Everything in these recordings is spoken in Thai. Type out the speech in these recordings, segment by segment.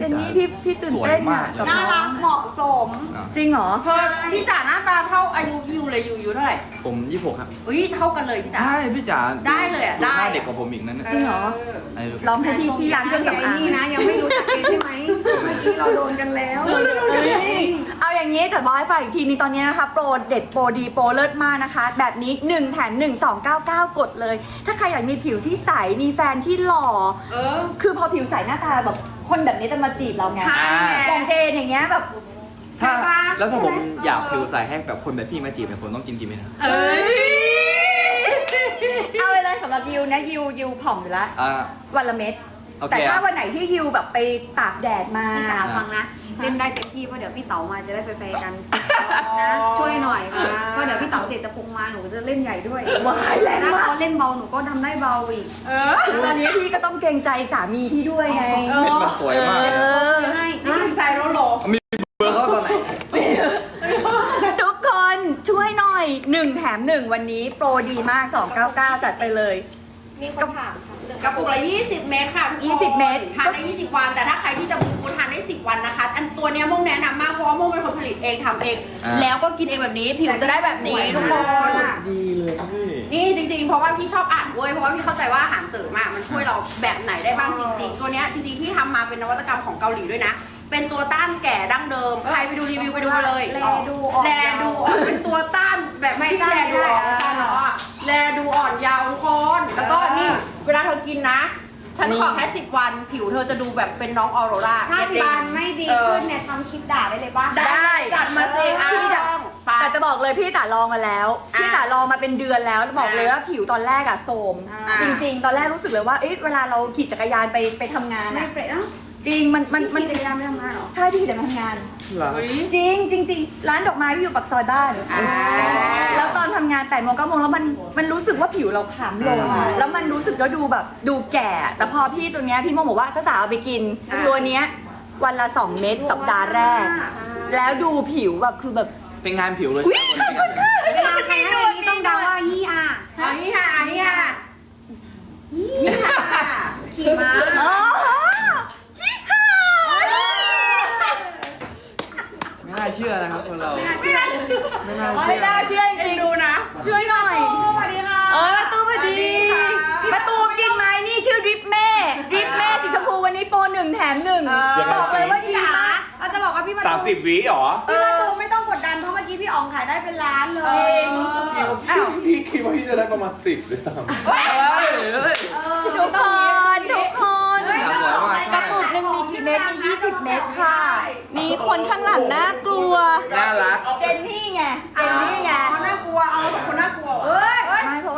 เจนนี่พี่พี่ตื่นเต้นสวยมาอะกกับน่าน้รัองกเหมาะสม อะจริงเหรอ เพิ่พี่จ๋าหน้าตาเท่าอายุยูเลยยูยูเท่าไหร่ผมยี่หกครับ อุ้ยเท่ากันเลยพี่จ๋า ใช่พี่จ๋าได้เลยอะหน้าได้เด็กกว่าผมอีกนั่นน่ะจริงเหรอ ไอ้ลูกลองให้พี่พี่ล้างเครื่องสำอางนี่นะ ยังไม่รู้จักเอใช่ไหมเมื่อกี้เราโดนกันแล้ว เอาอย่างนี้แต่บอกให้ฟังอีกทีนึงตอนนี้นะคะ โปรเด็ดโปรดีโปรเลิศมากนะคะ แบบนี้ 1 แถม 1 2 9 9 กดเลย ถ้าใครอยากมีผิวที่ใส มีแฟนที่หล่อ เออ คือพอผิวใสหน้าตาแบบ คนแบบนี้จะมาจีบเราไงใช่อย่างเจนอย่างเงี้ยแบบ ถ้าใช่ปะแล้วถ้าผมอยากผิวใสให้แบบคนแบบพี่มาจีบเนี่ยผมต้องกินกี่เม็ดครับเอ้ย เอาไปเลยสำหรับยิวนะยิวยิวผอมอยู่แล้วอ่า วันละเม็ดโอเคแต่ถ้าอะวันไหนที่ยิวแบบไปตากแดดมา พี่จ๋าฟังนะ เล่นได้เต็มที่เพราะเดี๋ยวพี่เต๋ามาจะได้แฟร์ๆกันนะช่วยหน่อยเพราะเดี๋ยวพี่เต๋าเสร็จจะพงมาหนูจะเล่นใหญ่ด้วยวายแรงถ้ามากเขาเล่นเบาหนูก็ทำได้เบาอีกเออตอนนี้พี่ก็ต้องเกรงใจสามีพี่ด้วยไงเออเม็ดมันสวยมากเออให้นี่ถึงใจแล้วเหรอมีเบอร์เขาตอนไหน ทุกคนช่วยหน่อย 1 แถม 1 วันนี้โปรดีมาก 299 จัดไปเลย มีคนถามค่ะกระปุกละ 20 เมตรค่ะทุกคน20เมตรทานได้ 20 วัน แต่ถ้าใครที่จะบูบูทานได้ 10 วันนะคะ อันตัวเนี้ยโมงแนะนำมากเพราะว่าโมงเป็นคนผลิตเองทำเอง อ่า แล้วก็กินเองแบบนี้ ผิวจะได้แบบนี้ทุกคน ดีเลยพี่ นี่จริงๆ เพราะว่าพี่ชอบอ่านเว้ยเพราะว่าพี่เข้าใจว่าอาหารเสริมอะมันช่วยเราแบบไหนได้บ้างจริงๆ ตัวเนี้ยจริงๆ ที่ทำมาเป็นนวัตกรรมของเกาหลีด้วยนะ เป็นตัวต้านแก่ดั้งเดิม ใครไปดูรีวิวไปดูมาเลย แลดูอ่อนแลเยาว์ดูเป็นตัวต้านแบบไม่ไม่ได้แลดูอ่อน กินนะ ฉันขอแค่สิบวัน ผิวเธอจะดูแบบเป็นน้องออโรราถ้าเก็ตฟัปะนไม่ดีขึ้นเนี่ยทำคลิปด่าได้เลยป่ะได้ จัดมาสิอะพี่พี่จะดังไป แต่จะบอกเลยพี่จ๋าลองมาแล้ว อะพี่จ๋าลองมาเป็นเดือนแล้วบอกเลยว่าผิวตอนแรกอะโทรมอ่าจริงๆ ตอนแรกรู้สึกเลยว่าเอ๊ะเวลาเราขี่จักรยานไปไปทำงานไม่อะเฟรชเอ้า จริงมันมันมัมันนจะยังไม่ทำงาน เหรอใช่พี่จะไปทำงานเหรอเฮ้ยจริงจริงจริงร้านดอกไม้ที่อยู่ปากซอยบ้านอ่าแล้วตอนทำงานแต่โมงเก้าโมงแล้วมันมันรู้สึกว่าผิวเราคล้ำลงอะแล้วมันรู้สึกว่าดูแบบดูแก่ แต่พอพี่ตัวเนี้ยพี่โมงบอกว่าเจ้าจ๋าเอาไปกิน ตัวเนี้ยวันละ 2 เม็ดสัปดาห์แรก แล้วดูผิวแบบคือแบบเป็นงานผิวเลย อุ๊ยขอบคุณค่ะ เวลาใครให้อย่างนี้ต้องเดาว่ายี่อาอันนี้ค่ะอันนี้ค่ะนี่ค่ะ ขี่ม้า อ๋อฮิฮ่า ไม่น่าเชื่อนะครับคนเรา ไม่น่าเชื่อ ไม่น่า ไม่ เชื่อ น่าเชื่อจริง ดูนะ ๆช่วยหน่อย สวัสดีค่ะ เออประตูพอดี สวัสดีค่ะ ประตูกินไหมนี่ชื่อดริปแม่ดริปแม่สีชมพูวันนี้โปรหนึ่งแถมหนึ่ง เออ บอกเลยว่าดี พี่จ๋ามาก เราจะบอกว่าพี่ประ สามตูสิบวิเหรอพี่ประตูไม่ต้องกดดันเพราะเมื่อกี้พี่อ๋องขายได้เป็นล้านเลย อ้าวพี่คิดว่าพี่จะได้ประมาณสิบหรือสามเฮ้ยเฮ้ยทุกคนทุกคนอยากสวยมากกระปุกหนึ่งมีกี่เม็ดมี20 เม็ดค่ะ มีคนข้างหลังน่ากลัว น่ารัก เจนนี่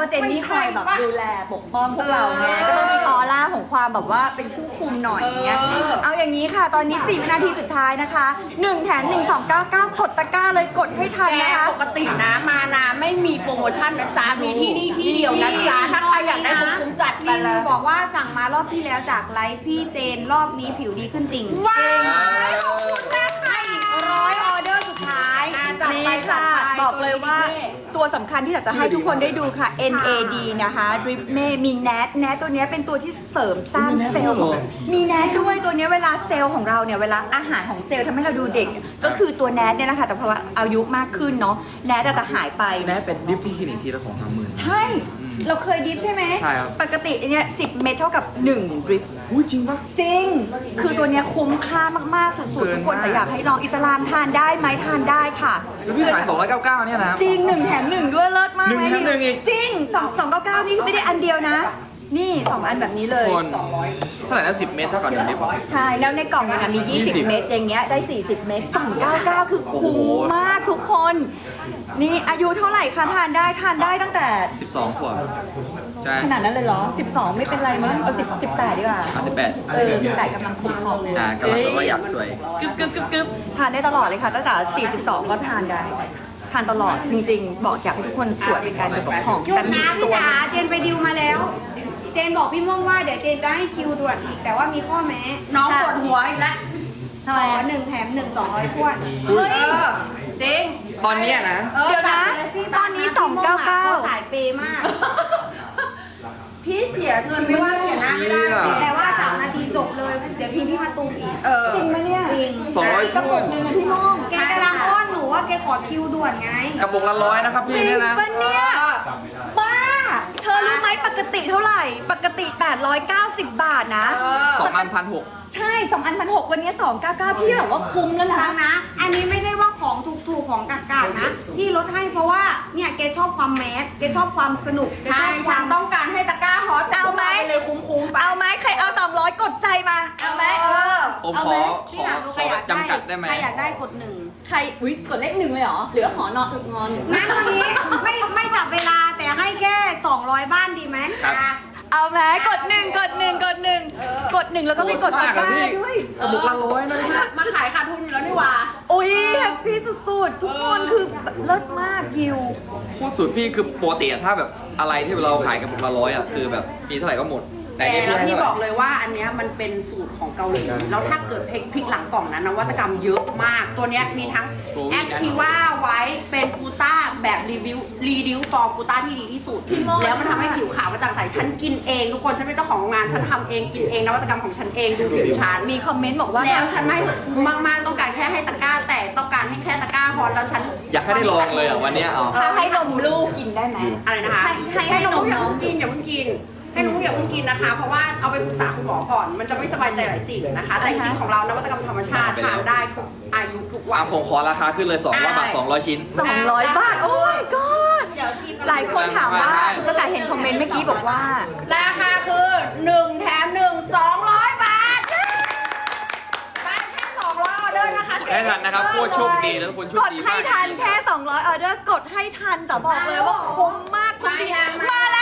ว่าเจนนี่คอยแบบดูแลปกป้องพวกเราไงก็ต้องมีออร่าของความแบบว่าเป็นผู้คุมหน่อยอย่างเงี้ยเออเอาอย่างนี้ค่ะ ตอนนี้4วินาทีสุดท้ายนะคะ1แถม1 2 9 9 กดตะกร้าเลยกดให้ทันแกนะคะ ปกตินะมานาไม่มีโปรโมชั่นนะจ๊ะมีที่นี่ที่เดียวนะจ๊ะถ้าใครอยากได้คุ้มๆจัดกันรีเลวิวย บอกว่าสั่งมารอบที่แล้วจากไลฟ์พี่เจนรอบนี้ผิวดีขึ้นจริงว้ายขอบคุณนะคะ ร้อยออเดอร์สุดท้าย อะจัดนี่ไปจัดค่ะไปบอกเลยว่า ตัวสำคัญที่อยากจะให้ทุกคนได้ดูค่ะ NAD นะคะ Drip เมมีแนทแนทตัวเนี้ยเป็นตัวที่เสริมสร้างเซลล์ของมีแนทด้วยตัวเนี้ยเวลาเซลล์ของเราเนี่ยเวลาอาหารของเซลล์ทำให้เราดูเด็ก ก็คือตัวแนทเนี่ยนะคะแต่พออายุมากขึ้นเนาะแนทอาจจะหายไป แน่เป็นดิฟที่คลินิกทีละสองสามหมื่น ใช่ เราเคยดริฟใช่ไหมใช่ครับ ปกติอันเนี้ย10เม็ดเท่ากับ1ดริฟอุ้ยจริงปะ จริง คือตัวเนี้ยคุ้มค่ามากๆสุดๆทุกคนเกินมากแต่อยากให้ลองอิสลามทานได้ไหมทานได้ค่ะแล้วพี่ขาย 299 เนี่ยนะจริงหนึ่งแถมหนึ่งด้วยเลิศมากหนึ่งไหมแถมหนึ่งอีก จริงสองสองเก้าเก้านี่ไม่ได้อันเดียวนะ นี่สองอันแบบนี้เลย คนเท่าไหร่นะสิบเมตรเท่ากับหนึ่งดิฟเหรอใช่ แล้วในกล่องนึงอะมี 20 20 เม็ดอย่างเงี้ย ได้ 40 เม็ด299 คือคุ้มมากทุกคน นี่อายุเท่าไหร่คะทานได้ทานได้ตั้งแต่สิบสองขวบใช่ขนาดนั้นเลยเหรอ 12 ไม่เป็นไรมั้งเอา10 18ดีกว่าอะสิบแปดเออ18กำลังคุ้มพออ่ากำลังแบบว่าอยากสวยกึบกึบกึบกึบทานได้ตลอดเลยค่ะตั้งแต่ 42 ก็ทานได้ ทานตลอดจริงๆ บอกอยากให้ทุกคนสวยเป็นการแบบของหยุแต่ดมีนะตัพี่วจ๋าเจนไปดิวมาแล้ว เจนบอกพี่ม่วงว่าเดี๋ยวเจนจะให้คิวด่วนอีก แต่ว่ามีข้อแม้น้องปวดหัวอีกแล้วทำไมขออะหนึ่งแถมหนึ่งสองร้อยขวดเฮ้ย จริงตอนเนี้ยนะออเดี๋ยวนะจัไปลพี่ตอนนี้พี่ม่วงอะเขา299 สายเปย์มาก พี่เสียเงินไม่ว่าเสียหน้าไม่ได้เหี้ยแต่ว่าสามนาทีจบเลย เดี๋ยวพี่พี่มาตูมอีก เออ จริงไหมเนี่ยจริง สองร้อยกระถ้ปุวกนหนึงอะพี่น้องแกกำลังอ้อนหนูว่าแกขอคิวด่วนไง กระปุกละร้อยนะครับพี่เนี่ยนะปะเนี่ย บ้า เธอรู้ไหมปกติเท่าไหร่ ปกติ 890 บาทนะ เออ สองอันพันหก ใช่2อันพันหกวันนี้ 299 พี่แบบว่าคุ้มแล้วนะ ฟังนะ อันนี้ไม่ใช่ว่าของ ถูกๆของกากๆนะ ที่ลดให้เพราะว่าเนี่ยแกชอบความแมสแกชอบความสนุกแกใช่ชอบคฉัวานม ต้องการให้ตะกร้าฮอตเอาไหม เลยคุ้มๆไป เอาไหมใครเอา200 กดใจมา เอาไหมเออ ผมเอาขไหมอขที่อหลังดูขใครออยากได้จำกัดได้ไหม ใครอยากได้กดหนึ่งใคร อุ้ยกดเลขหนึ่งเลยเหรอ เหลือหอนออึกงอนหนึ่งงั้นวันนี้ไม่ไม่จับเวลาแต่ให้แค่ 200 บ้านดีไหมครับอะ เอาไหมกดหนึ่งกดหนึ่งกดหนึ่งกดหนึ่งแล้วก็ไปกดตะกร้าด้วยกระปุกละร้อยนะมันขายขาดทุนอยู่แล้วนี่หว่าอุ้ยแฮปปี้สุดๆ ทุกคนคือแบบเลิศมากยิว พูดสุดพี่คือปกติอะถ้าแบบอะไรที่เราขายกระปุกละร้อยอะคือแบบมีเท่าไหร่ก็หมด แต่แต่อันนี่พี่แล้วให้พี่เท่าไหบร่อกเลยว่าอันเนี้ยมันเป็นสูตรของเกาหลีแล้วถ้าเกิดพลิกพลิกหลังกล่องนั้นนวัตกรรมเยอะมาก ตัวเนี้ยมีทั้งแอคทีว่าไว้เป็นกูต้าแบบรีวิวรีดิวฟอร์กูต้าที่ดีที่สุด แล้วมันทำให้ผิวขาวกระจ่างใสฉันกินเองทุกคนฉันเป็นเจ้าของโรงงานฉันทำเองกินเองนวัตกรรมของฉันเองดูผิวฉันมีคอมเมนต์บอกว่าแล้วฉันไม่ให้เธอคุ้มมากๆต้องการแค่ให้ตะกร้า แต่ต้องการให้แค่ตะกร้าพอแล้วฉัน อยากให้ได้ลองเลยอะวันเนี้ยเอา ถ้าให้นมลูกกินได้ไหมอะไรนะคะให้ให้ให้นมอย่าน้องเพิ่งกินอย่าเพิ่งกิน ให้น้องอย่าเพิ่งกินนะคะ เพราะว่าเอาไปปรึกษาคุณหมอก่อน มันจะไม่สบายใจหลายสิ่งนะคะ แต่จริงๆของเรานวัตกรรมธรรมชาติทานได้ทุกอายุทุกวัอะน ผมขอราคาขึ้นเลย200บาท200 ชิ้น200บาท โอ้ my god หลายคนถามว่าคุณกระต่ายเห็นคอมเมนต์เมื่อกี้บอกว่า ราคาคือ1แถม1 200 บาทไปแค่200ออเดอร์นะคะให้ทันนะครับโคตรโชคดีแล้วทุกคนโชกคดดีให้มากทันแค่ 200ออเดอร์กดให้ทันแต่บอกเลยว่าคุ้มมากคุณดีมาแล้วทุกคน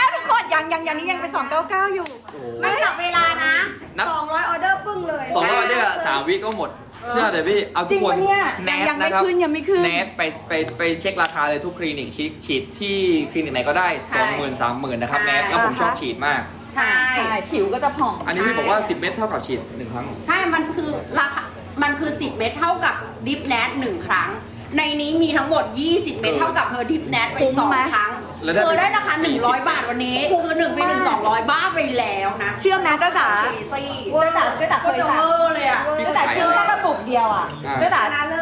ยังยังยังนี้ยังเป็น299อยู่ไม่จับเวลานะนับ 200ออเดอร์ปึ้งเลยสองร้อยเนี่ยสามวิก็หมด เชื่อเดี๋ยวพี่เอาทุกคนจริงปะเนี่ยแนทยังไม่นะครับขึ้นยังไม่ขึ้น แนทไปไปไปเช็คราคาเลยทุกคลินิกฉีดฉีดที่คลินิกไหนก็ได้ใช่2 0 0 0 0 3 0,000นะครับใช่แนทแล้วผมชอบฉีดมาก ใช่ ใช่ผิวก็จะผ่อง อันนี้พี่บอกว่า 10 เม็ดเท่ากับฉีดหนึ่งครั้ง ใช่ มันคือราคา มันคือ 10 เม็ดเท่ากับดิฟแนทหนึ่งครั้ง ในนี้มีทั้งหมด 20 เม็ดเออเท่ากับเธอดิฟแนทไปคุ้มสองไหม ครั้ง แล้วได้ เธอได้ราคา40 100 บาทวันนี้คือ1ฟรีหนึ่งสองร้อยบ้าไปแล้วนะเชื่อไหมเจ้าจ๋าซี่เจ้าจ๋าเจ้าจ๋าเคยจะสั่งเวอร์เลยอะ เจ้าจ๋าซื้อแค่กระปุกเดียวอะอ่า เจ้าจ๋า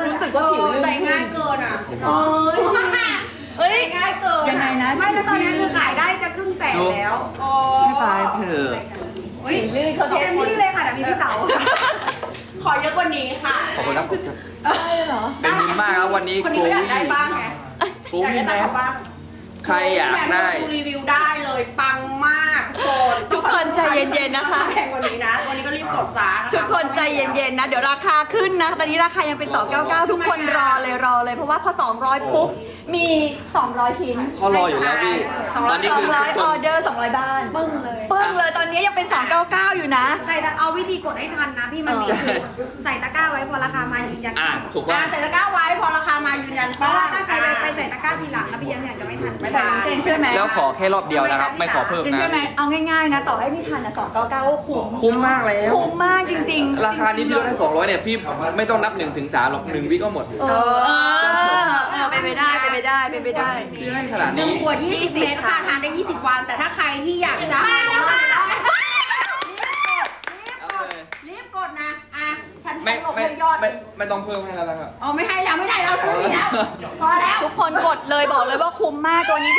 รู้สึกว่าผิวลื่นใจง่ายเกินอะเอ้ยเอ้ยใจง่ายเกินยังไงนะ ไม่แล้วตอนนี้คือขายได้จะครึ่งแสนแล้วโอ้ไม่ตายเถอะเฮ้ยลื่นเขาเทเต็มหมดที่เลยค่ะเดี๋ยวมีพี่เต๋าขอเยอะกว่านี้ค่ะขอบคุณครับขอบคุณครับได้เหรอ เป็นบุญมากครับวันนี้คนนี้ก็อยากได้บ้างไง โกอยากวีได้แนตาทมบ้าง ใครอยากได้ดูรีวิวได้เลยปังมากทุกคนทุกคนใจเย็นๆนะคะ แพงกว่านี้นะ วันนี้ก็รีบกดซะะะทุกคนใจเย็นๆนะ เดี๋ยวราคาขึ้นนะ ตอนนี้ราคายังเป็น 299 ทุกคนรอเลยรอเลย เพราะว่าพอ 200 ปุ๊บ มี 200 ชิ้นเขารออยู่แล้วพี่ตอนนี้คือทุก200คออนเดอร์ 200 บ้านปึ้งเลยปึ้งเลยตอนนี้ยังเป็น299 อยู่นะ ใส่ตะเอาวิธีกดให้ทันนะพี่มันมีใช่ใส่ตะกร้าไว้พอราคามายืนยันอะถูกอ่าว่าใส่ตะกร้าไว้พอราคามายืนยันเพป้าราะว่าถ้าใครไปไปใส่ตะกร้าทีหลังแล้วพี่ยันเนี่ยจะไม่ทัน ไม่ทันเจนเชื่อไหมแล้วขอแค่รอบเดียวนะครับ ไม่ขอเพิ่มเจนนะ เชื่อไหมเอาง่ายๆนะต่อให้พี่ทันนะ299ก็คุ้มคุ้มมากแล้ว คุ้มมากจริงๆราคานี้พี่ลดให้200เนี่ยพี่ไม่ต้องนับ1ถึง3หรอกหนึ่งวิก็หมดเออเออเออเป็นไปได้ไปไปได้ไปไปได้ พี่ให้ขนาดหนึ่งนี้ ขวด20 เมตรค่ะ ทานได้ 20 วัน แต่ถ้าใครที่อยากจะรีบกดนะ อะ ฉันไม่ฉันบอกไม่เพื่อยอดไม่ไม่ต้องเพิ่มให้แล้วนะครับ เอาไม่ให้แล้วไม่ได้แล้วเท่านี้แล้วพอแล้ว ทุกคนกดเลยบอกเลยว่าคุ้มมากตัวนี้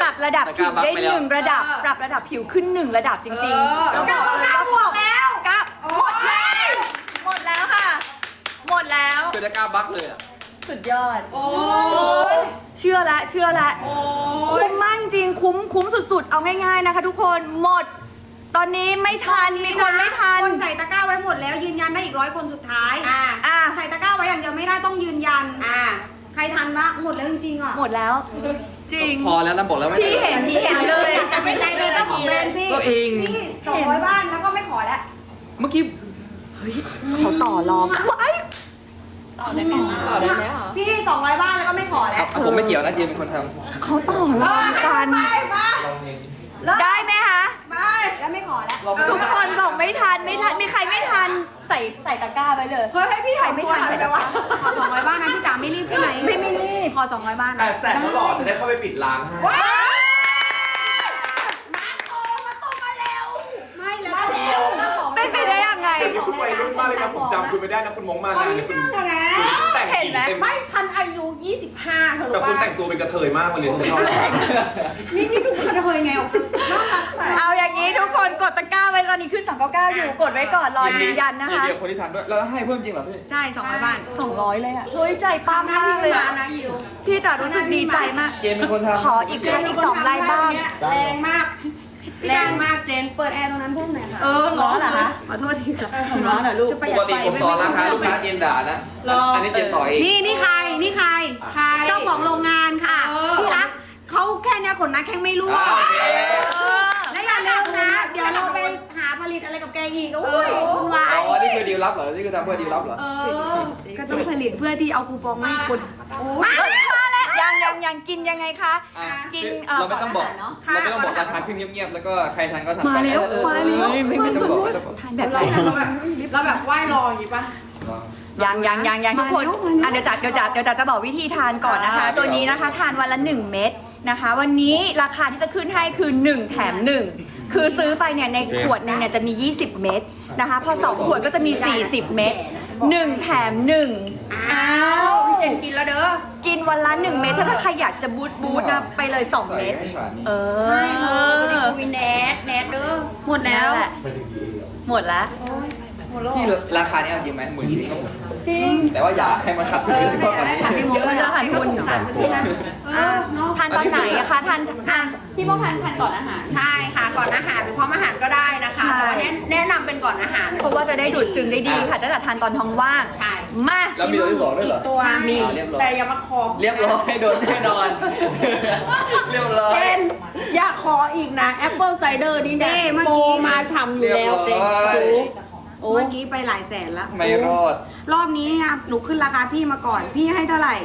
ปรับระดับผิวได้หนึ่งระดับ เออปรับระดับผิวขึ้นหนึ่งระดับจริงเออ ๆแล้วบอกเลยว่าบวกแล้วก้าหมดแล้วหมดแล้วค่ะ หมดแล้ว คือจะกล้าบักเลยอะ สุดยอด โอ้ยเชื่อละเชื่อละ โอ้ย คุ้มมากจริงๆคุ้มคุ้มสุดๆ เอาง่ายๆนะคะทุกคนหมด ตอนนี้ไม่ทันมีคนไม่ทัน คนใส่ตะกร้าไว้หมดแล้วยืนยันได้อีกร้อยคนสุดท้ายอะอะใส่ตะกร้าไว้อย่างเดียวไม่ได้ต้องยืนยัน อะใครทันวะหมดแล้วจริงๆอะหมดแล้ว จริง พอแล้วนะบอกแล้วไม่พี่เห็นพี่เห็นเลยจะไม่ใจเลยเจ้าของแบรนด์สิก็เองพี่สองร้อยบ้านแล้วก็ไม่ขอแล้วเมื่อกี้เขาต่อรองว้ายพี่สองร้อยบ้านแล้วก็ไม่ขอแล้วอะผมไม่เกี่ยวนะเจมเป็นคนทเขาต่อรองกันไปมา ได้ไหมคะไปแล้วไม่ขอแล้วำทุกคนบอกไม่ทันไม่ทัน มีใครไม่ทันใส่ใส่ตะกร้าไว้เลย เฮ้ยให้พี่ถ่ายไม่ไม่ทัทันนใส่ไปตะกวะร้าขอสองร้อยบ้านนะพี่จ๋าไม่รีบใช่ไหมไม่ไม่รีบขอสองร้อยบ้านแต่นะแสนแล้วหล่อจะได้เข้าไปปิดร้านให้ ว้ายมาโตมาโตมาเร็ว ไม่แล้ว มาเร็ว เจ้าของ เป็ นไปได้ยังไงคุณวัยรุ่นมากเลยนะผมจำคุณไม่ได้นะคุณมงมาตอนนานนี้เนี่ยคุณนั่งอะนะแต่งเห็นไหม เต็มไม่ฉันอายุ 25เธอแต่รู้คุณป่ะแต่งตัวเป็นกระเทยมากวันนี้ฉันชอบนี่นี่ดูคาราเฮยไงออกจะน่ารักใส่เอาอย่างนี้ทุกคนกดตะกร้าไว้ตอนนี้ขึ้น399อยู่กดไว้ก่อนรอยืนยันนะคะ เดียวคนที่ทานด้วยแล้วให้เพิ่มจริงเหรอพี่ ใช่200บาท200 เลยอะเฮ้ยใจปั้มหน้ามากเลยพี่มาอะนะยิวพี่จ๋ารู้สึกดีใจมาก เจมเป็นคนทำ ขออีกครั้งอีกสองลายบ้าง แรงมาก แรงมากเจน เปิดแอร์ตรงนั้นเพิ่มหน่อยค่ะเออร้อนเหรอคะขอโทษทีค่ะร้อนเหรอลูก จะประหปยัดกติไฟผมไม่ต่อไม่ราคาไม่ลูกค้าเจนด่านะหรออั อันนี้เจนต่อเอง นี่นี่ใครนี่ใครใครเจ้าของโรงงานค่ะเออ ที่รักเขาแค่เนี้ยขนนักแข้งไม่รั่วอ่าโอเคและอย่าลืมนะ เดี๋ยวเราไปหาผลิตอะไรกับแกอีกโอ้ยคุณวาอ๋ยอนี่คือดีลลับเหรอ นี่คือทำเพื่อดีลลับเหรอ เออก็ต้องผลิตเพื่อที่เอาคูปองมาให้คนยั งยังยังกินยังไงคะ อะกินเอ่อเราไม่ต้องบอกก่อนอาหารเนอะ เราไม่ต้องบอกราคาขึ้นเงียบๆแล้วก็ใครทันก็ทำมาแล้วเออมาแล้วไม่ไม่ต้องบอกไม่ต้องบอกทานแบบเราไหนเราแบบเราแบบไหว้รออย่างงี้ป่ะ ยังยังยังยังทุกคนมาแล้วอะเดี๋ยวจัดเดี๋ยวจัดเดี๋ยวจัดจะบอกวิธีทานก่อนนะคะอ่าตัวนี้นะคะทานวันละ 1 เม็ดนะคะ วันนี้ราคาที่จะขึ้นให้คือ 1 แถม 1 คือซื้อไปเนี่ยในขวดหนึงเนี่ยจะมี 20 เม็ดนะคะ พอ 2 ขวดก็จะมี 40 เม็ด 1แถม1อ้าวพี่เจนกินแล้วเด้อ กินวันละ1เม็ดถ้าใครอยากจะบูทบูทนะไปเลย2เม็ดเออใช่เธอตัวนี้คุยแนทแนทเด้อหมดแล้วนั่นหะหมดแล้วห มดแล้วนี่ราคานี้เอาจริงไหมหมื่นจริงก็หมดจริงแต่ว่าอย่าให้มันขาดทุนที่เพราะตอนนี้พี่มงจะทานทุนสารทุนนะเออเนาะทานตอนไหนอะคะทานทานพี่มงทานทานก่อนอาหาร ใช่ค่ะก่อนอาหารหรือพร้อมอาหารก็ได้นะคะใช่ แต่ว่าแนะแนะนำเป็นก่อนอาหาร เพราะว่าจะได้ดูดซึมได้ดีค่ะถ้าจะทานตอนท้องว่าง ใช่ มาแล้วมีตัวที่สองด้วยเหรอ ตัวมีอ่าเรียบร้อย แต่อย่ามาขอเรียบร้อยโดนแน่นอน เรียบร้อย เจนอยากขออีกนะแอปเปิลไซเดอร์นี่เนี่ยเจ้เมื่อโปรกี้มาฉ่ำอยู่แล้วเจนเรียบร้อย สู โอ้ เมื่อกี้ไปหลายแสนแล้วไม่รอด รอบนี้อะหนูขึ้นราคาพี่มาก่อน พี่ให้เท่าไหร่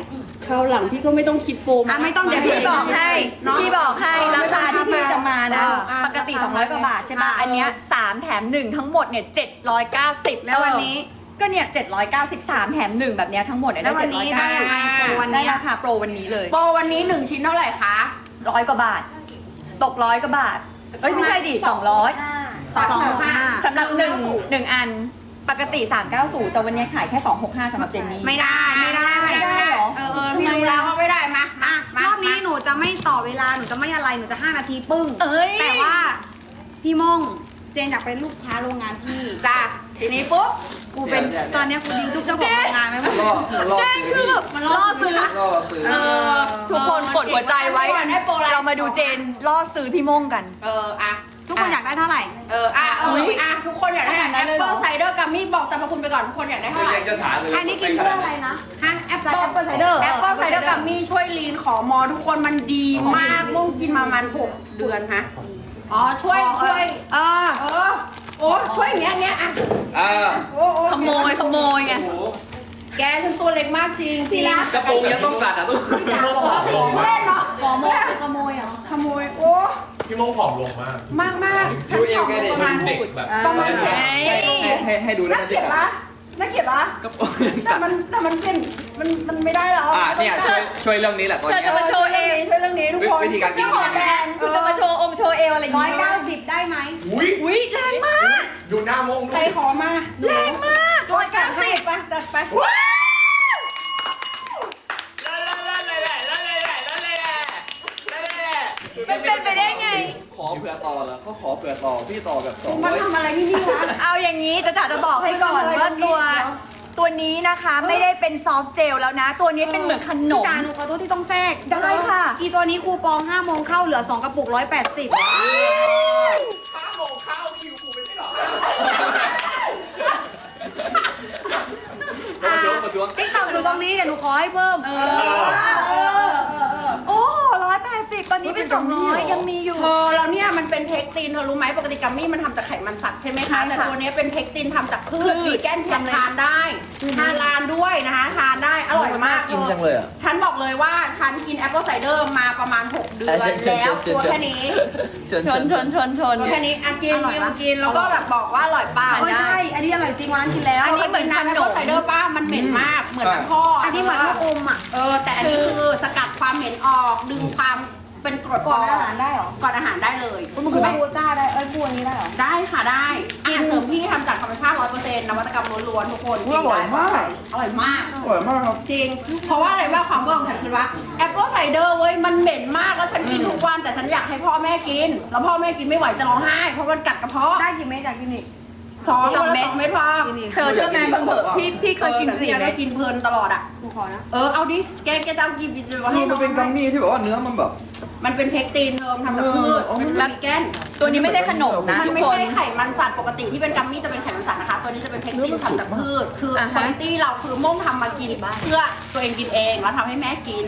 คราวหลังพี่ก็ไม่ต้องคิดโปรอะไม่ต้องเดี๋ยวพี่บอกให้ เนาะพี่บอกให้ราคาที่พี่จะมานะเอออะปกติ 200 กว่าบาทใช่ไหมอะอันเนี้ย3แถม 1 ทั้งหมดเนี่ย 790แล้ววันนี้ ก็เนี่ย 793 แถม 1 แบบเนี้ยทั้งหมดเนี่ยแล้ได้ววันนี้ได้790ไงโปรวันได้นี้ ราคาโปรวันนี้เลยโปรวันนี้หนึ่งชิ้นเท่าไหร่คะ ร้อยกว่าบาท ตกร้อยกว่าบาท เอ้ย ไม่ใช่ดิ200 สองห้าสำหรับหนึ่งหนึ่งอันปกติ 390 แต่วันนี้ขายแค่ 265สำหรับเจนนี่ไม่ได้ไม่ได้ไม่ได้เหรอ เออเออพี่รู้แล้วว่าไม่ได้มามาอะมารอบนี้หนูจะไม่ต่อเวลาหนูจะไม่อะไรหนูจะ 5 นาทีปึ้งเอ้ย แต่ว่า พี่มงเจนอยากเป็นลูกค้าโรงงานพี่จ้าทีนี้ปุ๊บกูเป็นเดี๋ยวๆตอนเนี้ยกูดิวทุกเจ้าของโรงงานไหมวะรอรอแจ้งซื้อคือแบบมันล่อซื้อรอซื้อเออ ทุกคนกดหัวใจไว้ได้โปรอะไรเรามาดูเจนล่อซื้อพี่โม่งกัน เอออะ ทุกคนอยากได้เท่าไหร่ เอออะเออุ๊อยอะทุกคนอยากได้ขนาดนั้แอนปเลยเหรเปิอลไซเดอร์กัมมี่บอกสรรพคุณไปก่อนทุกคนอยากได้คืเท่าอไหร่ยังจะถามเลยอันนี้กินเพื่ออะไรนะฮะแอปจากเปิล Apple Cider แอปเปิลไซเดอร์กัมมี่ช่วยลีนขอมอทุกคนมันดีมากมุ่งกินมามันหกเดือนฮะอ๋อช่วยช่วยเออเออโอ้ช่วยอย่างเงี้ยอย่างเงี้ยอะอ่าโอ้โอ้ขโมยขโมยไง โอ้โหแกฉันตัวเล็กมากจริงจริงกระโปรงยังต้องกัดอะทุกคนเล่นเนาะขอโมยขโมยเหรอขโมยโอ้ พี่โมงผอมลงมากมากมากฉันดูเอวขแกอดิประมาณเด็กแบบประมาณเฮ้ยให้ให้ให้ดูได้น่าไหมเกลียดกัปะน่าเกลียดปะกระโปรงยังแต่กัดมันแต่มันเป็นมันมันไม่ได้แล้วอ่าเนี่ยช่วยช่วยเรื่องนี้แหละตอนเธอเนี้ จะยมาโชว์เองช่วยเรื่องนี้ทุกคนวิธีการกิน เจ้าของแบรนด์คุณจะมาโชว์องค์โชว์เอวอะไรอย่างร้อยงี้เก้าสิบได้ไหมอุ้ยอุ้ยแรงมาก ดูหน้าโมงใครขอมาแรงมากร้อยเก้าสิบปะ มาร้อยทำอะไรที่นี่วะ เอาอย่างนี้จะจ๋าจะบอกให้ก่อนว่าตัวตัวนี้นะคะไม่ได้เป็นซอฟต์เจลแล้วนะ ตัวนี้เป็นเหมือนขนม จานหนูขอโทษที่ต้องแทรกได้ค่ะ อีตัวนี้คูปอง5โมงเข้าเหลือ 2 กระปุก 180ห้าโมงเข้าคิวกูไม่ใช่หรอประท้วงประท้วงติ๊กต็อกอยู่ตรงนี้เดี๋ยวหนูขอให้เพิ่มโอ้ร้อยแปดสิบตอนนี้เป็นสองร้อยยังมีอยู่เธอแล้วเนี่ยมันเป็นเพก ตินเธอรู้ไหมปกติกัมมี่มันทำจากไขมันสัตว์ใช่ไหมใช่คะ ค่ะแต่ตัวเนี้ยเป็นเพกตินทำจากพืพืชชวีแกนทานทานได้ทานลานด้วยนะคะทานได้อร่อยมากกินจังเลยอะฉันบอกเลยว่าฉันกินแอปเปิลไซเดอร์มาประมาณ 6 เดือนเชิญเชิญแล้วเชิญตัวเชิญ แค่นี้เชิญชเชินญชนชนชน ตัวแค่นี้อะกินอร่อยกินปะ กินแล้วก็แบบบอกว่าอร่อยป้าโอ้ยใช่ อันนี้อร่อยจริงวันนั้นกินแล้วอันนี้เหมือนขน้ำแอปนเปิลมไซเดอร์ป้ามันเหม็นมากเหมือนน้ำพ่ออัอันนี้เหมือนลูกอมอะ เออแต่อันนี้คือสกัดความเหม็นออกดึงความ เป็นกรดก่อนอาหารได้เหรอก่อนอาหารได้เลยมันคือปูจ้าได้ เอ้ยปูอันนี้ได้เหรอ ได้ค่ะได้อาหารเสริมที่ทำจากธรรมชาติ100%นวัตกรรมล้วนๆทุกคนอุ๊ยอร่อยมาก อร่อยมาก อร่อยมากครับ จริง เพราะว่าอะไรว่าความเบื่อของฉันคือว่าแอปเปิลไซเดอร์เว้ย มันเหม็นมากแล้วฉันกินทุกวันแต่ฉันอยากให้พ่อแม่กิน แล้วพ่อแม่กินไม่ไหวจะร้องไห้เพราะมันกัดกระเพาะ ได้กี่เม็ดจากคลินิก สองสองวันละเม็ดสองเม็ดพอคลินิกเธอเชื่อไหมเถอะพี่พี่เคยกินเออสี่แต่เม็ก็ดกินเพลินตลอดอะหนูขอนะเออเอาดิแกแกจะเอากินจะมาคืให้อน้มัอนงเป็นกัมมี่ที่แบบว่าเนื้อมันแบบ มันเป็นเพกตีนเทอมทำจากพืชเออเป็นวีแกนตัวนี้ไม่ใช่ขนมนะมันทุกไม่คนใช่ไขมันสัตว์ปกติที่เป็นกัมมี่จะเป็นไขมันสัตว์นะคะ ตัวนี้จะเป็นเพกตินทำจากพืช คืออ่าคุฮะณภาพเราคือม่งทำมากินเพื่อตัวเองกินเองแล้วทำให้แม่กิน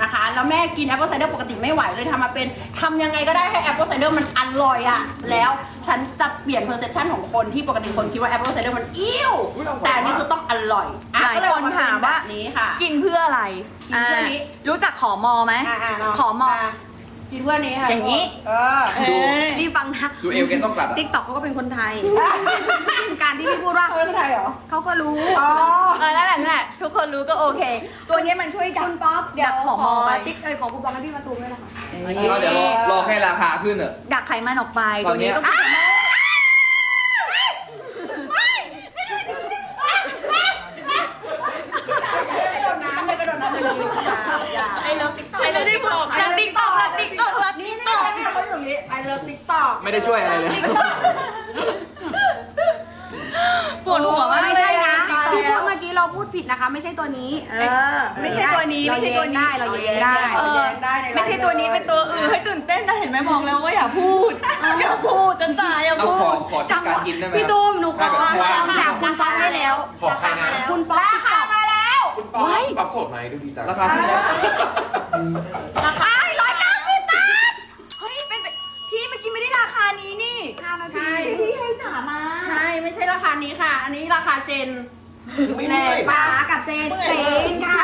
นะคะ แล้วแม่กินแอปเปิลไซเดอร์ปกติไม่ไหวเลยทำมาเป็นทำยังไงก็ได้ให้แอปเปิลไซเดอร์มันอร่อยอะแล้วฉันจะเปลี่ยนเพอร์เซพชันของคนที่ปกติคนคิดว่าแอปเปิลไซเดอร์มันอิ่วอุ๊ยอร่อยมาก แต่อันนี่คือต้องอร่อยอะหลายก็เคนถามว่า แบบนี้ค่ะ กินเพื่ออะไรกินเพื่อนี้ารู้จักขอมอไหมอ่าๆเนาะขอมอะ กินเพื่อนนี้ค่ะอย่างนี้ เออ เออพี่ฟังนะดูเอวแกต้องกลัดอะ ติ๊กต็อกเขาก็เป็นคนไทย การที่พี่พูดว่าเขาเป็นคนไทยเหรอ เขาก็รู้อ๋อ เออนั่นแหละนั่นแหละทุกคนรู้ก็โอเค ตัวนี้มันช่วยดัคุกณป๊อปเดี๋ยวดักขขออมอไปติ๊กเอ้ยขอคูปองให้พี่มาตูมด้วยนะคะก็เดี๋ยวรอรอแค่ราคาขึ้นเถอะ ดักไขมันออกไป ตตัอวนเนี้นี้ย ก็กระโดดน้ำเลยกระโดดน้ำเลยอย่าอย่า ไอ้เลิฟติ๊กต็อกไม่ได้บอกรักติ๊กต็อกรักติ๊กต็อกรัก นี่ ติ๊ก นี่ ต็อก เขาอยู่นี้ I love TikTok ไม่ได้ช่วยอะไรเลย ปวดหัวมากไม่เลยใช่นะตายแล้วที่พูดเมื่อกี้เราพูดผิดนะคะ ไม่ใช่ตัวนี้ เออไม่ใช่ตัวนี้เราไม่ใช่เย็ตัวนนี้ได้เราเย็นได้ เออไม่ใช่ตัวนี้เป็นตัวอื่นให้ตื่นเต้นนะเห็นไหมมองแล้วว่าอย่าพูดอย่าพูดจนตายอย่าเอาพูขอดขอจัดการกินได้ไหมพี่ตูมหนูขอได้แบบคำถามคุณป๊อกได้แล้ว ขอใครนะ คุณป๊อกราคามาแล้ว คุณป๊อปป๊อปโสดไหมดูดีจัง ราคาขึ้นแล้วไอ้ร้อยเก้าสิบบาทเฮ้ยเป็นไปพี่เมื่อกี้ไม่ได้ราคานี้นี่ ห้านาที ใช่ พี่ให้จ๋ามา ใช่ไม่ใช่ราคา นี้ค่ะอันนี้ราคาเจนไม่แรได้งป๋ากับเจนเจนค่ะ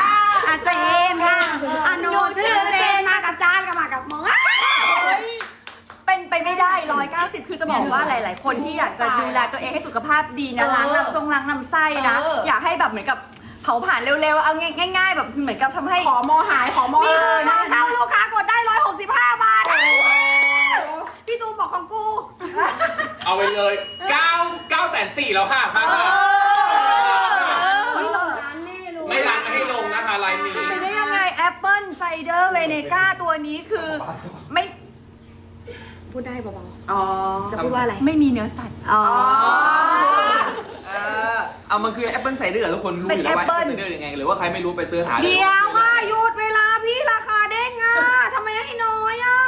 อาเจนค่ะอโนชื่อเจนมากับจานกับมากับหมอเป็นไปไม่ได้ร้อยเก้าสิบคือจะบอกว่าหลาย ๆ คนที่อยากจะดูแลตัวเองให้สุขภาพดีนะเออล้างน้ำทรงล้างน้ำไส้นะเออ อยากให้แบบเหมือนกับเผาผ่านเร็ว ๆ เอาง่าย ๆ แบบเหมือนกับทำให้ ขอมอหายขอมอนี่หาคือยน้องเข้าลูกค้าก เอาไปเลย9 9แสนสี่แล้วค่ะมาค่ะเฮ้ยเราร้านแม่รู้ไม่รันให้ลงนะคะไลน์นี้ไปได้ยังไงแอปเปิลไซเดอร์เวเนก้าตัวนี้คือไม่พูดได้เบาอ๋อๆ จะพูดว่าอะไร ไม่มีเนื้อสัตว์ อ๋อ เออเอามันคือแอปเปิลไซเดอร์ทุกคนรู้อยู่แล้วว่าแอปเปิลไซเดอร์ยังไงหรือว่าใครไม่รู้ไปเสิร์ชหาเดี๋ยวค่ะหยุดเวลาพี่ราคาเด้งอะทำไมให้น้อยอะ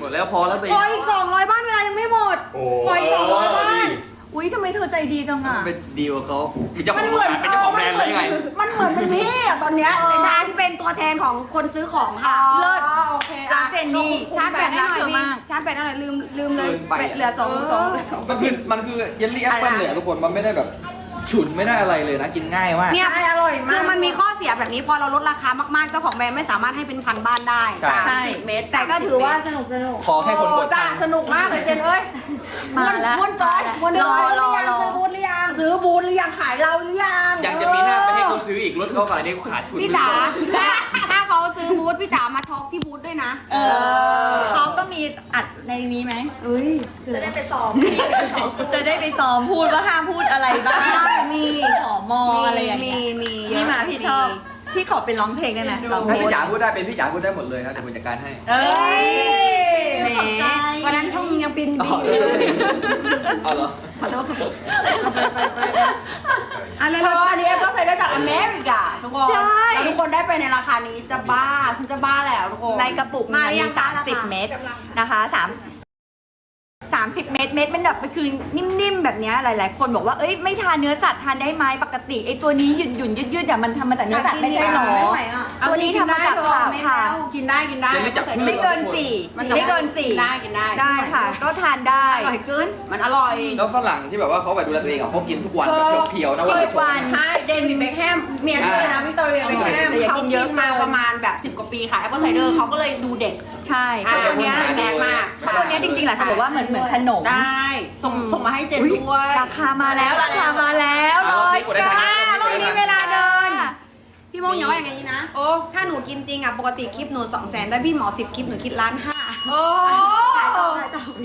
หมดแล้วพอแล้วตัวเอของ อีก 200 บ้านเวลายังไม่หมด โอ้ ขออีก200บ้าน อุ้ย ทำไมเธอใจดีจังอะ เป็นดีลเขาเป็นเจ้าขมัอนงเหมือนร้านเป็นเจ้าของแบรนด์เลยยังไง มันเหมือนเป็นพี่อะตอนเนี้ยแต่ฉันเป็นตัวแทนของคนซื้อของค่ะเลิศ อ๋อโอเคร้านเจนนี่ชาร์จแบตให้หน่อยเยอะพี่มากชาร์จแบตให้หน่อยลืมลืมเลยเกินไปแบตเหลือสองสองสอง มันคือมันคือเยลลี่แอปเปิลเลยอะทุกคนมันไม่ได้แบบ ฉุนไม่ได้อะไรเลยนะ กินง่ายมาก เนี่ยใช่อร่อยมาก คือมันมีข้อเสียแบบนี้พอเราลดราคามากๆเจ้าของแบรนด์ไม่สามารถให้เป็นพันบ้านได้ใช่ สามสิบเมตรแต่ก็ถือว่าสนุกสนุก ขอแค่คนกดโอ้จ้าทันสนุกมากเลยเจนเอ้ยมาแล้วม้วนจอยม้วนรจออยรอรอ ซื้อบูธหรือยังซื้อบูธหรือยังขายเราหรือยังอยากจะมีหน้าไปให้เขาซื้ออีกลดเขาขายได้ขาดทุนพี่จ๋าถ้าถ้าเขาซื้อบูธพี่จ๋ามาท็อกที่บูธด้วยนะ เออเขาก็มีอัด ในนี้ไหมเอ้ยจะได้ไปสอบจะได้ไปซ้อมพูดว่าห้ามพูดอะไรบ้างมีขอมออะไรอย่างมีเงี้ยมีพี่มาพี่ชอบพี่ขอเป็นร้องเพลงได้ไหมร้องเพถ้าลงพี่จ๋าพูดได้เป็นพี่จ๋าพูดได้หมดเลยครับเดี๋ยวผมจัดการให้ เอ้ยแหมวันนั้นช่องยังเป็นอ๋ดีออยู่เลยเอาเหรอขอโทษค่ะเอาไปไปไปไป อะเลยเพราะอันนี้แอปเปิลไซเดอร์จากอเมริกาทุกคนใช่ แล้วทุกคนได้ไปในราคานี้จะบ้าฉันจะบ้าแล้วทุกคนในกระปุกมามียังคะสามสิบราคาเมตรนะคะสาม สามสิบเมตรเม็ดมันแบบมันคือนิ่มๆแบบเนี้ยหลาย ๆ คนบอกว่าเอ้ยไม่ทานเนื้อสัตว์ทานได้ไหมปกติไอ้ตัวนี้หยุ่นหยุ่นยืดยืดๆเนี่ยมันทำมาจากเนื้อสัตว์ไม่ใช่หรอ ไม่ไหวอะตัวนี้ทำมาจากผักค่ะ กินได้กินได้เดี๋ยวนี้จับ ไม่เกินสี่มันจะไม่เกินสี่กินได้กินได้ได้ค่ะ ก็ทานได้อร่อยเกิน มันอร่อย แล้วฝรั่งที่แบบว่าเขาแบบดูแลตัวเองอะเขากินทุกวันแบบเพียวๆนะวันละทุกวันใช่ เดวิดเบคแฮม เมียชื่ออะไรนะวิกตอเรียเบคแฮมแต่อย่าเขากินกิเยอะ นมาประมาณแบบ 10 กว่าปีค่ะแอปเปิลไซเดอร์เขาก็เลยดูเด็ก ใช่อ่าตัวเนี้ยแมสมากใช่ตัวเนี้ยจริงๆหลายคนบอกว่าเหมือนเหมือนขนม ได้ส่งส่งมาให้เจนด้วยราคามาแล้วราคามาแล้วร้อยเก้าอ่าเรามีเวลาเดินพี่พี่โมงย้อยอย่างนี้นะ โอ้ถ้าหนูกินจริงอะ ปกติคลิปหนูสองแสนแต่พี่หมอสิบคลิปหนูคิดล้านห้าโอ้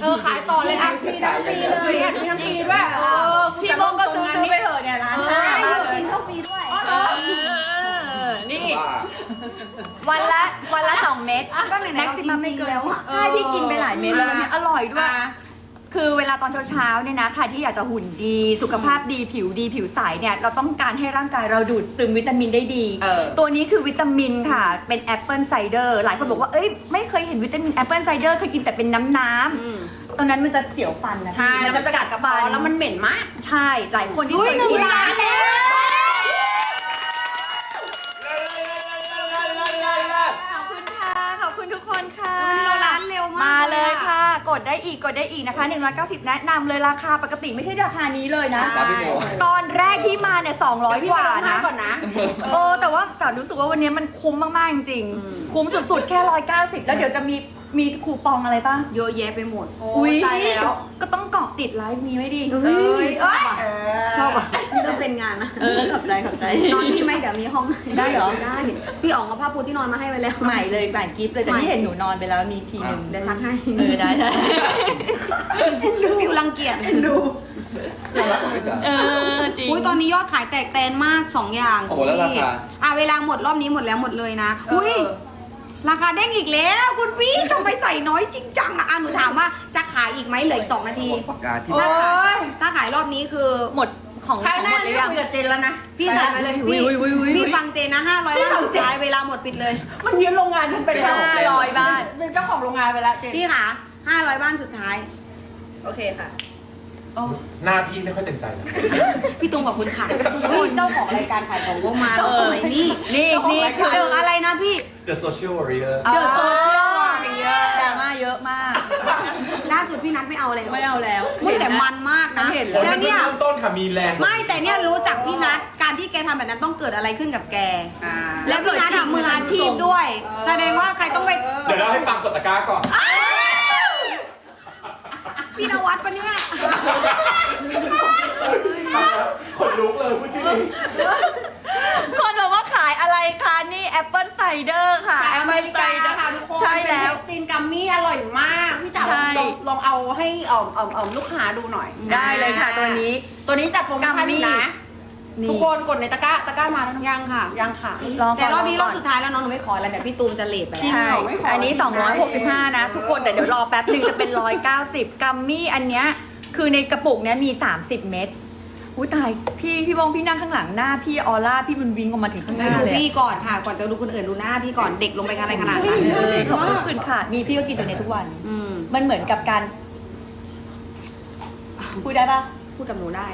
เออขายต่อเลยอะฟรีทั้งปีเลยฟรีทั้งฟรีด้วยเออพี่โมงก็ซื้อซื้อไปเถอะเนี่ยร้านเอห้าออยู่กินข้าวฟรีด้วยเออนี่ว่าวันละวันละสองเม็ดก็ไหนๆแม็กซิมัมไม่เกินเรากินจริงแล้วอะใช่พี่กินไปหลายเม็ดแล้วเนี่ยอร่อยด้วยอะ คือเวลาตอนเช้าๆเนี่ยนะใครที่อยากจะหุ่นดีสุขภาพดีผิวดีผิวใสเนี่ยเราต้องการให้ร่างกายเราดูดซึมวิตามินได้ดี เออ ตัวนี้คือวิตามินค่ะ เป็นแอปเปิลไซเดอร์หลายคนบอกว่าเอ้ยไม่เคยเห็นวิตามินแอปเปิลไซเดอร์เคยกินแต่เป็นน้ำน้อืมำตอนนั้นมันจะเสียวฟันนะใช่พี่แล้วมันจะกัดกระเพาะแล้วมันเหม็นมาก ใช่หลายคนที่อุ้ยเคยหนึ่งกินล้านแล้ว ดได้อีกกดได้อีกนะคะ190 แนะนำเลยราคาปกติไม่ใช่ราคานี้เลยนะ ครับพี่โมตอนแรกที่มาเนี่ย200 กว่านะ ก่อนนะโอ้แต่ว่าแต่รู้สึกว่าวันนี้มันคุ้มมาก ๆ จริงอืมๆคุ้มสุด ๆ แค่ 190 แล้วเดี๋ยวจะมี มีคูปองอะไรบ้างเยอะแยะไปหมด โอ้ยตายแล้วก็ต้องเกาะติดไลฟ์นี้ไว้ดิเฮ้ยเอ้ยชอบอะนี่ต้องเป็นงานนะเออขอบใจขอบใจนอนที่ไหมเดี๋ยวมีห้องได้เหรอได้พี่อ๋องเอาผ้าปูที่นอนมาให้ไปแล้วใหม่เลยใหม่กิฟต์เลยแต่นี่เห็นหนูนอนไปแล้วมีทีหนึ่งเดี๋ยวซักให้เออได้ได้ฟิวรังเกียจเออจริงอุ้ยตอนนี้ยอดขายแตกแตนมากสองอย่างโอ้โหแล้วราคาอะเวลาหมดรอบนี้หมดแล้วหมดเลยนะอุ้ย ราคาเด้งอีกแล้ว คุณพี่ทำไมใส่น้อยจริงจังอะอะหนูถามว่าจะขายอีกไหมเหลืออีกสองนาทีปากกาที่โอ้ยถ้าขายรอบนี้คือหมดของคราวหหน้ามดหรืเรีอยกยังคุยกับเจนแล้วนะ พี่ใส่ไปเลยพี่อุ๊ยอุ๊ยอุ๊ยอุ๊ย พี่ฟังเจนนะห้าร้อยล้านสุดท้ายเวลาหมดปิดเลย มันยืนโรงงานฉันไปแล้วห้าร้อยบ้าน เป็นเจ้าของโรงงานไปแล้วเจนพี่ค่ะห้าร้อยบ้านสุดท้าย โอเคค่ะ หน้าพี่ไม่ค่อยเต็มใจนะพี่ตุ้มกับคุณค่ะอุ้ยเจ้าของรายการขายของก็มาแล้วทำไมนี่นี่นี่คือเจออะไรนะพี่ The Social Warrior เดอะโซเชียลดราม่าเยอะมากล่าสุดพี่นัทไม่เอาอะไรแล้วไม่เอาแล้วไม่แต่มันมากนะเห็นโอ้ยแล้แล้ววเนี่ยเริ่มต้นค่ะมีแรงไม่แต่เนี่ยรู้จักพี่นัทการที่แกทำแบบนั้นต้องเกิดอะไรขึ้นกับแกอ่าแล้วพี่นัทอะมืออาชีพด้วย แสดงว่าใครต้องไปเดี๋ยวเราให้ฟังกดตะกร้าก่อน พี่นวัดปะเนี่ยขนลุกเลยพูดชื่อนี้คนบอกว่าขายอะไรคะนี่แอปเปิลไซเดอร์ค่ะจากอเมริกา Apple Cider ค่ะทุกคนใช่แล้ว เป็นตีนกัมมี่อร่อยมาก พี่จ๋าใช่ลองลองเอาให้เอ่อเอ่อเอ่อลูกค้าดูหน่อยได้เลยค่ะตัวนี้ ตัวนี้จัดโปรโมชั่นกัมมี่นะนี่ ทุกคนกดในตะกร้าตะกร้ามาแล้วนะยังค่ะ ยังค่ะ ลองก่แต่รอบนี้รลองบก่สุดท้ายแล้วน้องหนูไม่ขออะไรแบบพี่ตูมจะเลทไปจริแล้วงใช่เหรอไม่ขออันนี้จริงนะ265 นะ ทุกคนแต่เดี๋ยวรอแป๊บหนึ่งจะเป็น 190 กัมมี่อันเนี้ยคือในกระปุกเนี้ยมี 30 เม็ดอุ้ยตายพี่พี่บงพี่นั่งข้างหลังหน้าพี่ออร่าพี่มันวิ่งออกมาถึงข้างหแล้น้าวดูเลยพี่ก่อนค่ะ ก่อนจะดูคนอื่นดูหน้าพี่ก่อนเด็กลงไปกันอะไรขนาดนั้นเออขอบคุณค่ะ มีพี่ก็กินตัวเนี้ยทุกวัน อืมมันเหมือนกับการ พูดได้ปะ พูดกับหนูได้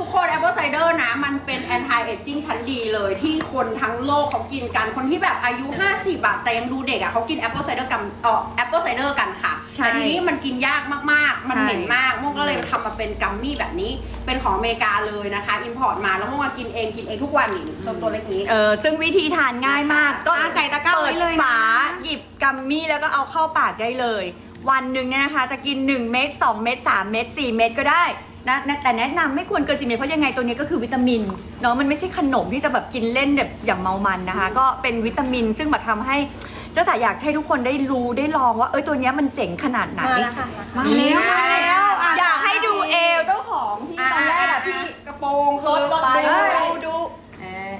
ทุกคน Apple Cider นะ มันเป็น anti aging ชั้นดีเลยที่คนทั้งโลกเขากินกัน คนที่แบบอายุ 50อะแต่ยังดูเด็กอะเขากิน Apple Cider กันเอ่อ Apple Cider กันค่ะใช่แต่ทีนี้มันกินยากมากๆ มันใช่ เหม็นมากม่วงก็เลยทำมาเป็นกัมมี่แบบนี้ เป็นของอเมริกาเลยนะคะอิมพอร์ตมาแล้วม่วงมากินเองกินเองทุกวันนี่ตัวตัวเล็กนี้ เออซึ่งวิธีทานง่ายมาก ก็อะใส่ตะกร้าเปิไว้ดเลยนะฝาหยิบกัมมี่แล้วก็เอาเข้าปากได้เลย วันหนึ่งเนี่ยนะคะจะกิน 1 เม็ด2เม็ด3เม็ด4เม็ดก็ได้นะนะแต่แนะนำไม่ควรเกิน4เม็ดเพราะยังไงตัวนี้ก็คือวิตามินเนาะมันไม่ใช่ขนมที่จะแบบกินเล่นแบบอย่างเมามันนะคะ ก็เป็นวิตามินซึ่งแบบทำให้เจ้าสายอยากให้ทุกคนได้รู้ได้ลองว่าเอ้ยตัวเนี้ยมันเจ๋งขนาดไหน มาแล้วมาแล้วอะอยากให้ดูเอวเจ้าของที่ตอนแรกอะพี่กระโปรงลดลดไปดูเลยดูดูเออ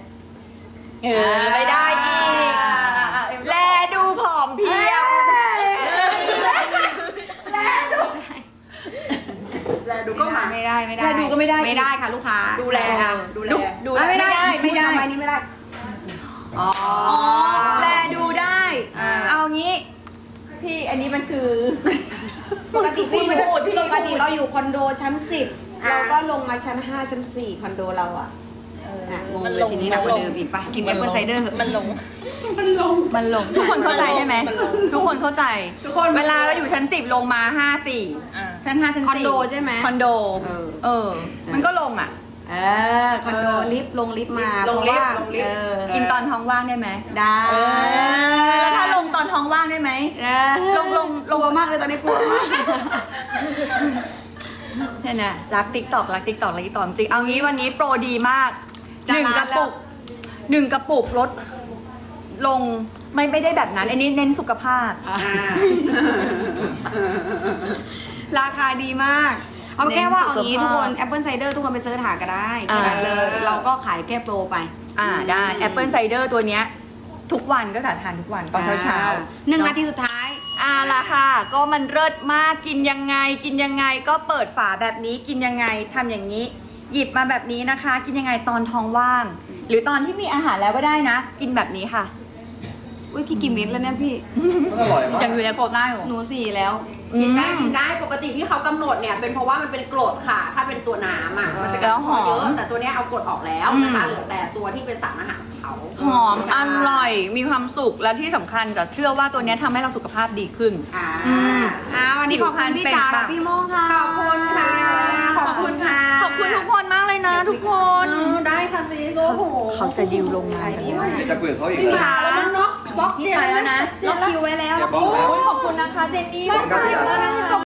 เออไม่ได้อีก แลดูผอมเพรียว แลดูก็มา ไม่ได้ไม่ได้แลดูก็ไม่ได้ไม่ได้ค่ะลูกค้าดูแลอะดูแลดูอะไม่ได้ไม่ได้ทำไมนี้ไม่ได้อ๋อ อ๋อแลดูได้ อ่า เอางี้ พี่อันนี้มันคือ ปกติพี่อยู่พูดพี่พูปดกติเราอยู่คอนโดชั้นสิบอะเราก็ลงมาชั้นห้าชั้นสี่คอนโดเราอะอะงงเลยทีนี้หนักกว่าเดิมอีกปะกินแอปเปิลไซเดอร์มันลงมันลง มันลงทุกคนเข้าใจใช่ไหมทุกคนเข้าใจ ทุกคน เวลาเราอยู่ชั้นสิบลงมาห้าสี่ ชั้นห้าชั้นสี่คอนโดใช่ไหมคอนโด เออ เออ มันก็ลงอะ เออคอนโดลิฟต์ลงลิฟต์มาลงลิฟต์เพราะว่าลงลิฟต์ เออกินตอนท้องว่างได้ไหมได้เออแล้วถ้าลงตอนท้องว่างได้ไหม เออลงลงกลัวมากเลยตอนนี้กลัวมาก เนี่ยนะรักติ๊กตอกรักติ๊กตอกรักติ๊กตอกจริงเอางี้วันนี้โปรดีมากจะหนึ่งล้านกระปุกหนึ่งกระปุกลดลงไม่ไม่ได้แบบนั้น อันนี้เน้นสุขภาพ อ่า ราคาดีมาก เอาแค่ว่าเน้เอานสุขงี้ภาพทุกคน Apple Cider ทุกคนไปเสิร์ชหาก็ได้แค่นั้นอ่าเลยเราก็ขายแก้โปรไปอ่าได้แอปเปิลไซเดอร์ตัวเนี้ยทุกวันก็ทานทุกวันตอนเช้าเช้าอ่หนึ่งนาทีสุดท้ายอ่าละค่ะ ก็มันเลิศมากกินยังไง กินยังไงก็เปิดฝาแบบนี้กินยังไงทำอย่างนี้ หยิบมาแบบนี้นะคะ กินยังไงตอนท้องว่าง หรือตอนที่มีอาหารแล้วก็ได้นะ กินแบบนี้ค่ะอุ้ยพี่กี่เม็ดแล้วเนี่ยพี่มันอร่อยมากยังอยู่ในโควต้าอยู่หนูสี่แล้ว กินได้กินได้ปกติที่เขากำหนดเนี่ย เป็นเพราะว่ามันเป็นกรดค่ะ ถ้าเป็นตัวน้ำอะมันจะกระหอมเยอะแต่ตัวเนี้ยเอากรดออกแล้วนะคะเหลือแต่ตัวที่เป็นสารอาหารของเขาหอมอร่อยมีความสุขและที่สำคัญก็เชื่อว่าตัวเนี้ยทำให้เราสุขภาพดีขึ้น อ่าอืม อ่าวันนี้ขอบคุณพี่จ๋ากับพี่โมค่ะ ขอบคุณค่ะขอบคุณค่ะขอบคุณทุกคนมากเลยนะ ทุกคน เออได้ค่ะซีโอ้โหเขาจะดิวโรงงานกันด้วยเดี๋ยวจะคุยกับเขาอีกพี่เลยขาแล้วเนาะ บล็อกพี่เจไปแล้วนะเจล็อกแล้วคิวไว้แล้วอย่าบอกนะโอ้ยขอบคุณนะคะเจนนี่ขอบคุณมากนะคะ